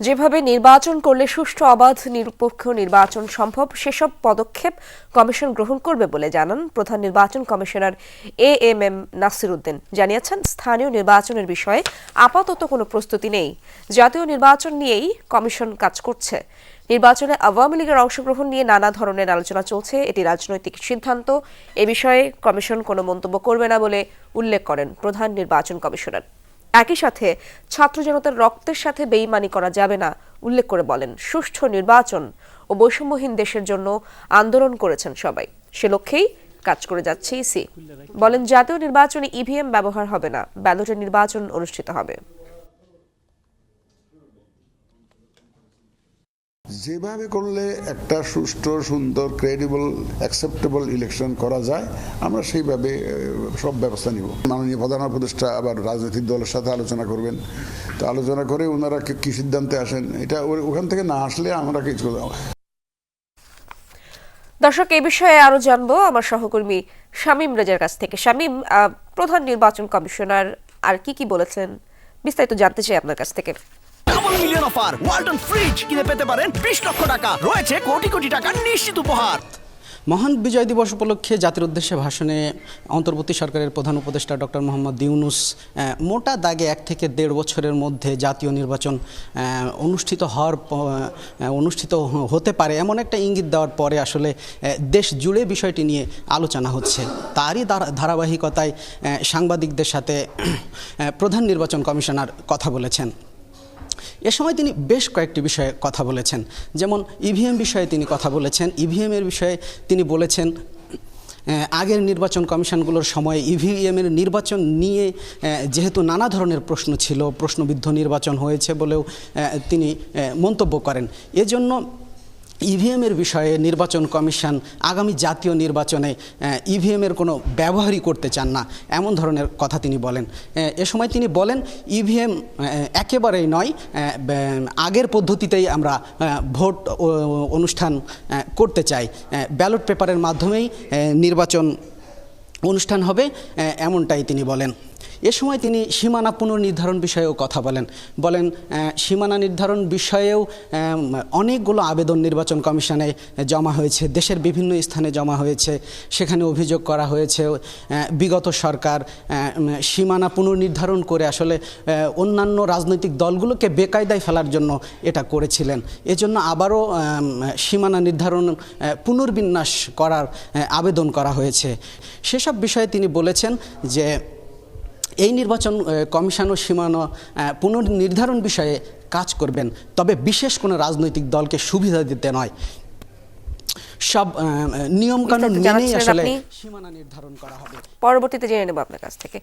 যেভাবে নির্বাচন করলে সুষ্ঠু অবাধ নিরপেক্ষ নির্বাচন সম্ভব, সেসব পদক্ষেপ কমিশন গ্রহণ করবে বলে জানান প্রধান নির্বাচন commissioner A M M Nasir Uddin জানিয়েছেন, স্থানীয় নির্বাচনের বিষয়ে আপাতত কোনো প্রস্তুতি নেই। জাতীয় নির্বাচন নিয়েই কমিশন কাজ করছে। নির্বাচনে আওয়ামী লীগের অংশগ্রহণ নিয়ে নানা ধরনের আলোচনা চলছে, এটি রাজনৈতিক সিদ্ধান্ত। এ বিষয়ে কমিশন কোনো মন্তব্য করবে না বলে উল্লেখ করেন প্রধান নির্বাচন কমিশনার। একই সাথে ছাত্র জনতার রক্তের সাথে বেইমানি করা যাবে না, উল্লেখ করে বলেন। সুষ্ঠু নির্বাচন ও বৈষম্যহীন দেশের জন্য আন্দোলন করেছেন সবাই। সে লক্ষ্যেই কাজ করে যাচ্ছে ইসি। বলেন, জাতীয় নির্বাচনে ইভিএম ব্যবহার হবে না ব্যালটে নির্বাচন অনুষ্ঠিত হবে। যেভাবে করলে একটা সুষ্ঠু, সুন্দর ক্রেডিবল অ্যাকসেপ্টেবল ইলেকশন করা যায়, আমরা সেইভাবে সব ব্যবস্থা নিব। মাননীয় প্রধান উপদেষ্টা আবার রাজনৈতিক দলের সাথে আলোচনা করবেন। তো আলোচনা করে ওনারা কি- সিদ্ধান্তে আসেন, এটা ওখান থেকে না আসলে আমরা কিছু দর্শক এই বিষয়ে আরও জানব আমার সহকর্মী শামীম রেজার কাছ থেকে। শামীম প্রধান নির্বাচন কমিশনার আর কি কি বলেছেন? বিস্তারিত জানতে চাই আপনার কাছ থেকে। Double million offer Walton fridge কিনে পেতে পারেন বিশ লক্ষ টাকা। রয়েছে কোটি কোটি টাকার নিশ্চিত উপহার। মহান বিজয় দিবস উপলক্ষে জাতির উদ্দেশ্যে ভাষণে অন্তর্বর্তী সরকারের প্রধান উপদেষ্টা ডক্টর মোহাম্মদ ইউনুস মোটা দাগে এক থেকে দেড় বছরের মধ্যে জাতীয় নির্বাচন অনুষ্ঠিত হওয়ার অনুষ্ঠিত হতে পারে এমন একটা ইঙ্গিত দেওয়ার পরে আসলে দেশ জুড়ে বিষয়টি নিয়ে আলোচনা হচ্ছে। তারই ধারাবাহিকতায় সাংবাদিকদের সাথে প্রধান নির্বাচন কমিশনার কথা বলেছেন। এ সময় তিনি বেশ কয়েকটি বিষয়ে কথা বলেছেন। যেমন ইভিএম বিষয়ে তিনি কথা বলেছেন। ইভিএমের বিষয়ে তিনি বলেছেন আগের নির্বাচন কমিশনগুলোর সময়ে ইভিএমের নির্বাচন নিয়ে যেহেতু নানা ধরনের প্রশ্ন ছিল, প্রশ্নবিদ্ধ নির্বাচন হয়েছে বলেও তিনি মন্তব্য করেন। এজন্য ইভিএমের বিষয়ে নির্বাচন কমিশন আগামী জাতীয় নির্বাচনে ইভিএমের কোনো ব্যবহারই করতে চান না, এমন ধরনের কথা তিনি বলেন। এ সময় তিনি বলেন ইভিএম একেবারেই নয় আগের পদ্ধতিতেই আমরা ভোট অনুষ্ঠান করতে চাই। ব্যালট পেপারের মাধ্যমেই নির্বাচন অনুষ্ঠান হবে এমনটাই তিনি বলেন। এ সময় তিনি সীমানা পুনর্নির্ধারণ বিষয়েও কথা বলেন। বলেন সীমানা নির্ধারণ বিষয়েও অনেকগুলো আবেদন নির্বাচন কমিশনে জমা হয়েছে, দেশের বিভিন্ন স্থানে জমা হয়েছে, সেখানে অভিযোগ করা হয়েছে বিগত সরকার সীমানা পুনর্নির্ধারণ করে আসলে অন্যান্য রাজনৈতিক দলগুলোকে বেকায়দায় ফেলার জন্য এটা করেছিলেন। এজন্য আবারও সীমানা নির্ধারণ পুনর্বিন্যাস করার আবেদন করা হয়েছে। সেসব বিষয়ে তিনি বলেছেন যে এই নির্বাচন কমিশন ও সীমানা পুনর্নির্ধারণ বিষয়ে কাজ করবেন। তবে বিশেষ কোনো রাজনৈতিক দলকে সুবিধা দিতে নয়। সব নিয়মকানুন মেনেই আসলে সীমানা নির্ধারণ করা হবে। পরবর্তীতে জেনে নেব আপনার কাছ থেকে।